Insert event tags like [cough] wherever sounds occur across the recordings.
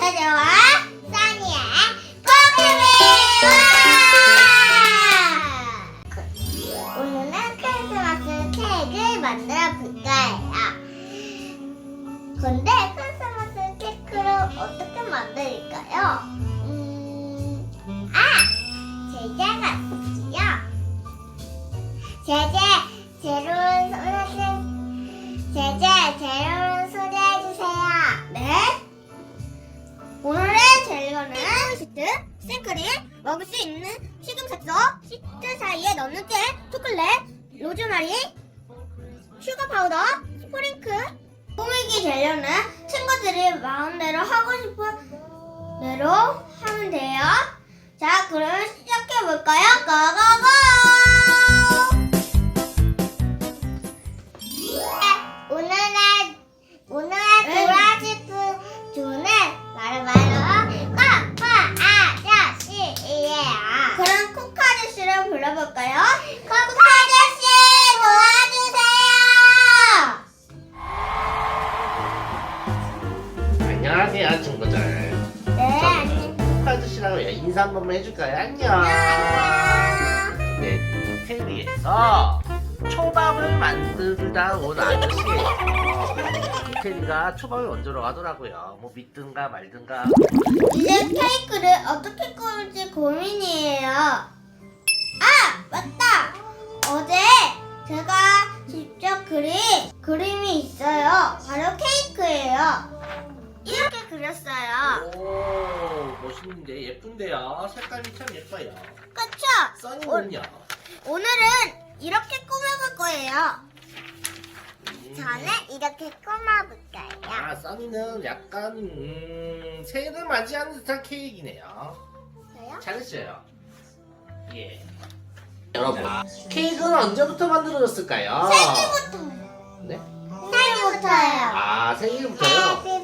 제재와 써니의 와! 오늘은 크리스마스 케이크를 만들어 볼 거예요. 근데 크리스마스 케이크를 어떻게 만들까요? 음, 아! 제재가 있지요. 제재, 재료를 소개해, 제재, 시트, 생크림, 먹을 수 있는 식용색소, 시트 사이에 넣는 잼, 초콜릿, 로즈마리, 슈가 파우더, 스프링클. 꾸미기 재료는 친구들이 마음대로 하고 싶은 대로 하면 돼요. 자, 그럼 시작해볼까요? 고고고! 안녕하세요 친구들 네, 안녕. 코카 아저씨라고 인사 한 번만 해줄까요? 안녕. 네 이태리에서 초밥을 만들다 온 아저씨예요 이태리가 초밥을 원조로 하더라고요 뭐 믿든가 말든가 이제 케이크를 어떻게 꾸밀지 고민이에요. 아, 맞다. 어제 제가 직접 그린 그림이 있어요. 바로 케이크예요. 그렸어요. 오 멋있는데 예쁜데요 색감이 참 예뻐요 그쵸? 써니는요 오늘은 이렇게 꾸며볼 거예요. 음. 저는 이렇게 꾸며볼게요. 아 써니는 약간 음, 새해를 맞이하는 듯한 케이크이네요 저요? 잘했어요. 예. 여러분, 케이크는 언제부터 만들어졌을까요? 생일부터. 네? 생일부터요. 아, 생일부터요? 해피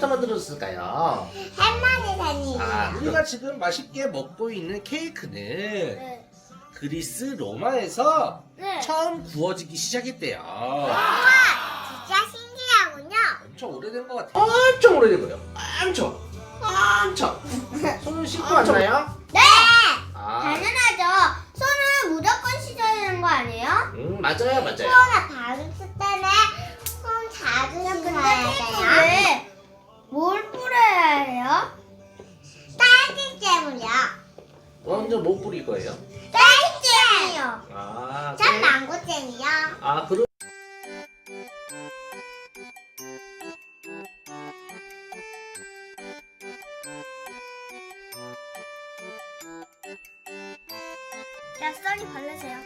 생일부터 만들어졌을까요? 할머니 생일. 아, 우리가 지금 맛있게 먹고 있는 케이크는 네. 그리스 로마에서 네. 처음 구워지기 시작했대요. 우와, 진짜 신기하군요. 엄청 오래된 것 같아요. 엄청 오래된 거예요. 엄청. 엄청. [laughs] 손을 씻고 왔나요? 네. 아, 당연하죠. 손은 무조건 씻어야 되는 거 아니에요? 음, 맞아요, 맞아요. 코로나 바이러스 때문에 손 자주 씻어야 돼요. 먼저 뭐 뿌릴 거예요? 딸기 잼이요. 아, 전 네. 망고 잼이요. 아, 그럼 자, 써니 바르세요.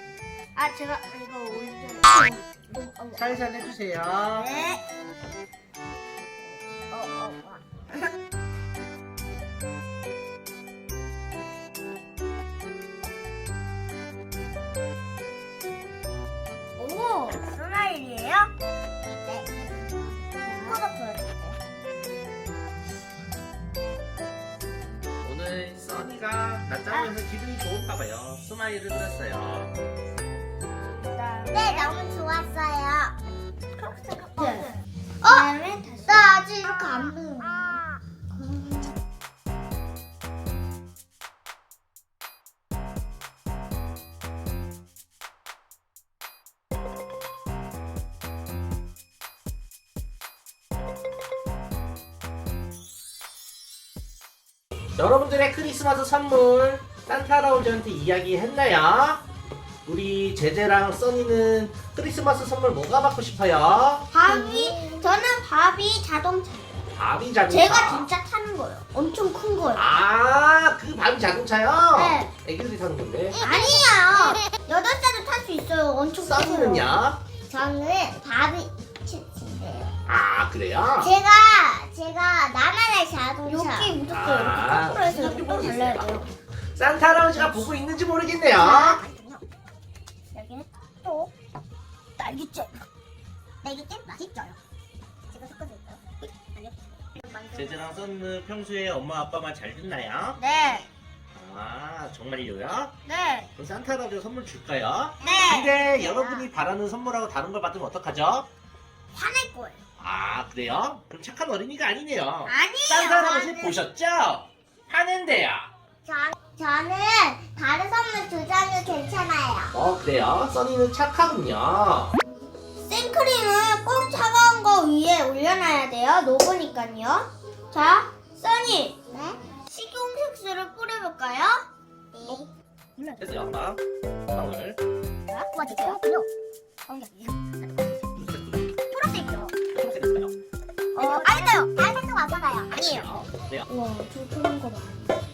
아, 제가 이거 올려. 살살 해주세요. 네. 네. 코가. 오늘 써니가 낮잠에서 기분이 좋은가 봐요. 스마일을 그렸어요. 네, 너무 좋았어요. 어? 나 아직 이렇게 안 보여. 여러분들의 크리스마스 선물 산타 할아버지한테 이야기했나요? 우리 제제랑 써니는 크리스마스 선물 뭐가 받고 싶어요? 바비, 저는 바비 자동차. 바비 자동차. 제가 진짜 타는 거예요. 엄청 큰 거예요. 아, 그 바비 자동차요? 네. 애기들이 타는 건데. 아니에요. 여덟 살도 탈 수 있어요. 엄청 커요. 써니는요? 저는 바비 치치인데요. 아, 그래요? 제가 제가 나만의 자동차. 여기 무조건 아, 이렇게 거꾸로 해서 이렇게 있어요. 돼요. 산타 할아버지가 보고 있는지 모르겠네요. 자, 여기는 또 딸기잼. 딸기잼. 제가 섞어줄까요? 제제랑 써니는 평소에 엄마 아빠 말 잘 듣나요? 네, 아, 정말요요? 네, 그럼 산타 할아버지가 선물 줄까요? 네. 근데 여러분이 바라는 선물하고 다른 걸 받으면 어떡하죠? 화낼 거예요. 아 그래요? 그럼 착한 어린이가 아니네요. 아니에요. 산타 할아버지 저는- 보셨죠? 하는데요. 저, 저는 다른 선물 두 장이 괜찮아요. 어 그래요? 써니는 착하군요. 생크림은 꼭 차가운 거 위에 올려놔야 돼요. 녹으니까요. 자, 써니. 네? 식용색소를 뿌려볼까요? 네. 됐어요. 다음 빵을 도와주세요. 초록색이요. 아니에요. 어, 그래요. 와, 저 그런 거 많아.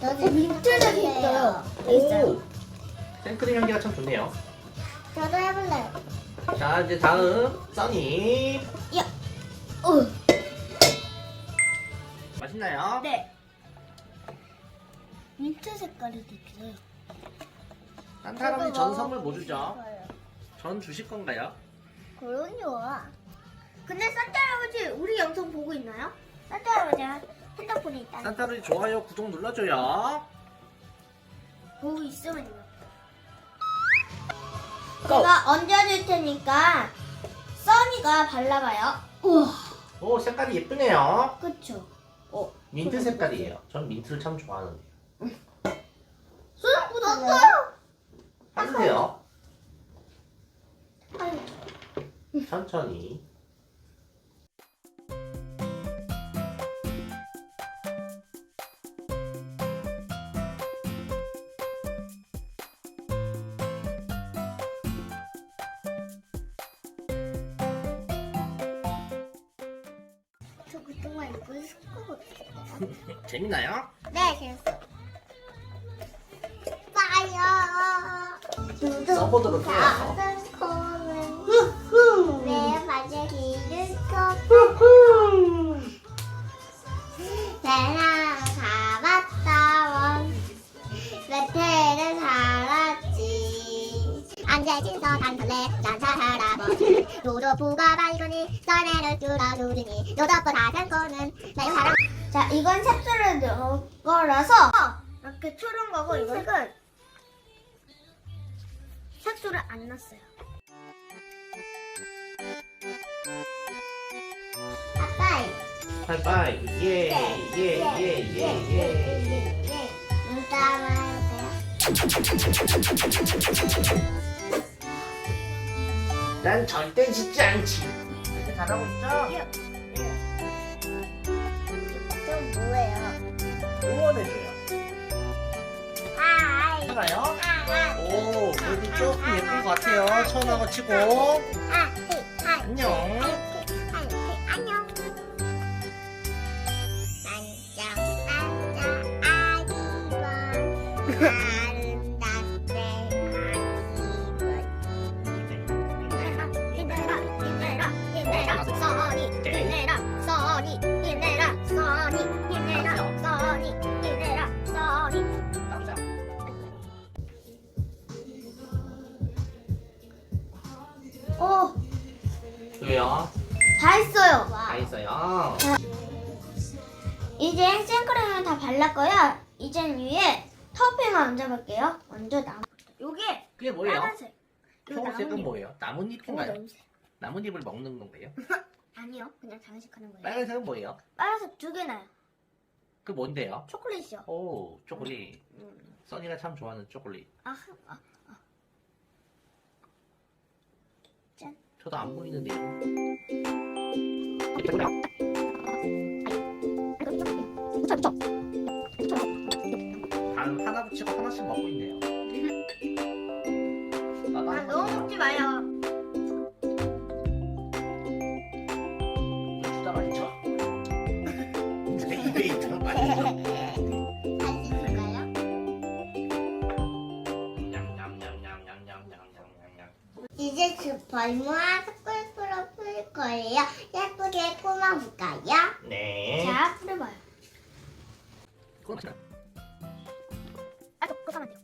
저도 민트색이 있어요. 오 생크림 향기가 참 좋네요. 저도 해볼래요. 자 이제 다음 써니 어. 맛있나요? 네. 민트 색깔이 있어요. 산타 할아버지 전 선물 뭐 주죠? 전 주실 건가요? 그럼요. 근데 산타 할아버지 우리 영상 보고 있나요? 산타 할아버지 핸드폰에 있다. 산타 할아버지 좋아요 구독 눌러줘요. 보고 있으면요. 제가 얹어줄 테니까 써니가 발라봐요. 우와. 오 색깔이 예쁘네요. 그쵸. 어. 민트 색깔이에요. 전 민트를 참 좋아하는데. 수영보다 넣어요. 하세요. 아유. 천천히. 무슨 것 같아요? 재밌나요? 네, 재밌어. 봐요. 누드. 써보도록 해요. 내 바지 길을 꺾 살았지 앉아진 서단설레 난사 할아버지 로도부가 발견이 썰매를 뚫어주더니 로도부 다생코는 내 사랑 자 이건 색소를 넣은 거라서 이렇게 초른 거고 이건 색소를 안 넣었어요 아빠 하이파이브. 예, 예, 예, 예, 예. 눈 감아야 돼요. 난 절대 짓지 않지. 이렇게 잘하고 있죠? 좀 뭐예요? 응원해줘요. 아이. 하나요? 아, 오, 그래도 조금 예쁜 것 같아요. 처음하고 치고. 아, 아, 안녕. 안녕. 왜요? 다 했어요. 다 있어요. 이제 생크림을 다 발랐고요. 이젠 위에 토핑을 얹어볼게요. 먼저 나무. 요게 그게 뭐예요? 빨간색. 초록색은 나뭇잎. 뭐예요? 나뭇잎인가요? 나뭇잎을 먹는 건가요? [laughs] 아니요, 그냥 장식하는 거예요. 빨간색은 뭐예요? 빨간색 두 개 나요. 그 뭔데요? 초콜릿이요. 오, 초콜릿. 음. 써니가 참 좋아하는 초콜릿. 아, 아, 저도 안 보이는데요. 단 하나 붙이고 하나씩 먹고 있네요. 아, 한 너무 번 먹지 마요. 벌무와 스쿨프로 풀 거예요. 예쁘게 꾸며볼까요? 네. 자, 풀어봐요. 맞나? 아, 저, 그거 하면 돼요.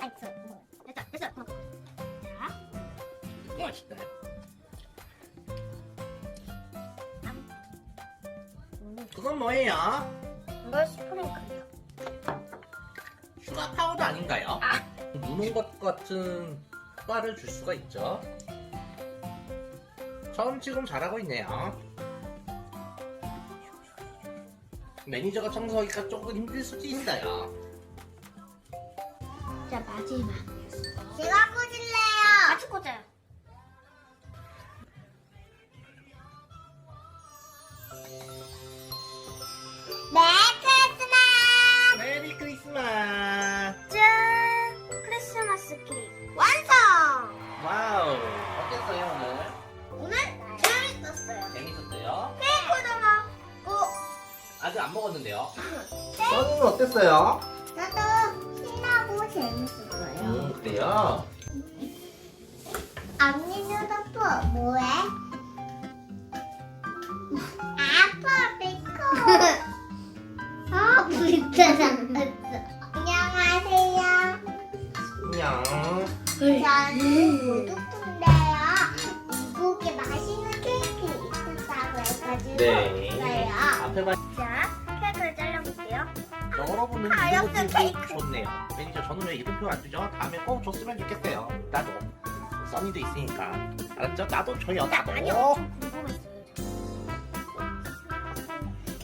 아이, 저, 뭐. 됐다, 됐어요. 그만. 자, 맛있다. 그건 뭐예요? 이걸 스프링클이요. 슈가 파우더 아닌가요? 아. 눈 보는 것 같은 효과를 줄 수가 있죠. 처음 지금 잘하고 있네요. 매니저가 청소하기가 조금 힘들 수도 있어요. 자 마지막. 제가 꽂을래 안 먹었는데요. 써니는 어땠어요? 나도 신나고 재밌었어요. 음 그래요? 언니 누더프 뭐해? 아빠 비코 [laughs] 아 불편한 안녕하세요 안녕. 저는 누더프인데요 미국에 맛있는 케이크 있었다고 해가지고 네. 왔어요 앞에 봐. 여러분은 가볍게 이름표 케이크. 좋네요. 매니저 저는 왜 이름표 안 주죠? 다음에 꼭 줬으면 좋겠어요. 나도. 써니도 있으니까. 알았죠? 나도 줘요. 나도. 아니요 궁금했어요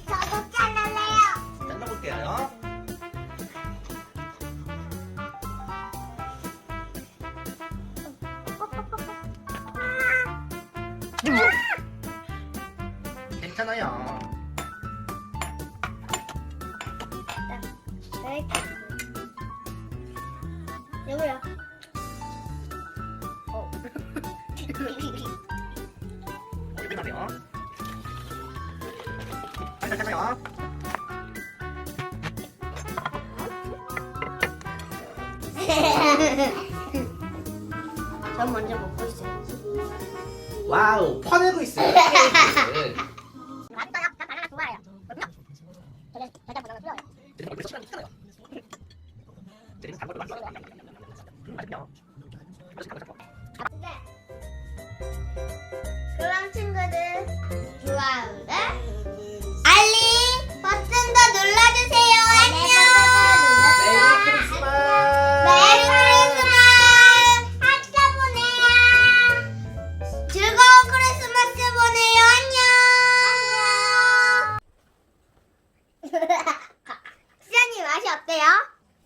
저도 잘랄래요 잘라볼게요. 괜찮아 괜찮아요. 괜찮아요. 전 먼저 먹고 있어요. 와우, 퍼내고 있어요. 난 바나나 좋아해요. 저는 바나나 단 맛있어요. 음. 맛있어, 맛있어. 좋아요를 알림 버튼도 눌러주세요. 안녕. 메리 크리스마스! 메리 크리스마스! 함께 보내요! 즐거운 크리스마스 보내요! 안녕! [laughs] 수현이 맛이 어때요?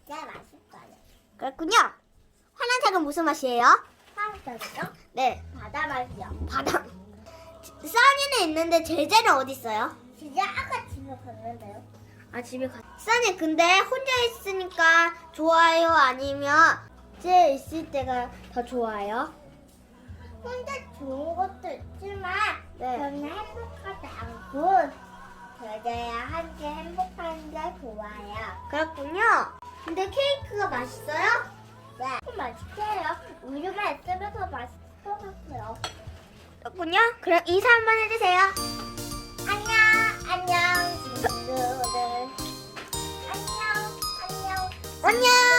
네, 맛있어요. 그렇군요. 파란색은 무슨 맛이에요? 파란색이요? 네. 바다 맛이요. 바다. 써니는 있는데 제재는 어디 있어요? 제재 아까 집에 갔는데요. 아 집에 갔. 써니 근데 혼자 있으니까 좋아요 아니면 제 있을 때가 더 좋아요? 혼자 좋은 것도 있지만 저는 행복하지 않고 제재야 함께 행복한 게 좋아요. 그렇군요. 근데 케이크가 맛있어요? 네. 맛있어요. 우유가 있으면 더 맛있을 것 같아요. 군요 그럼 인사 한번 해주세요. 안녕, 안녕, 친구들. 안녕, 안녕. 안녕.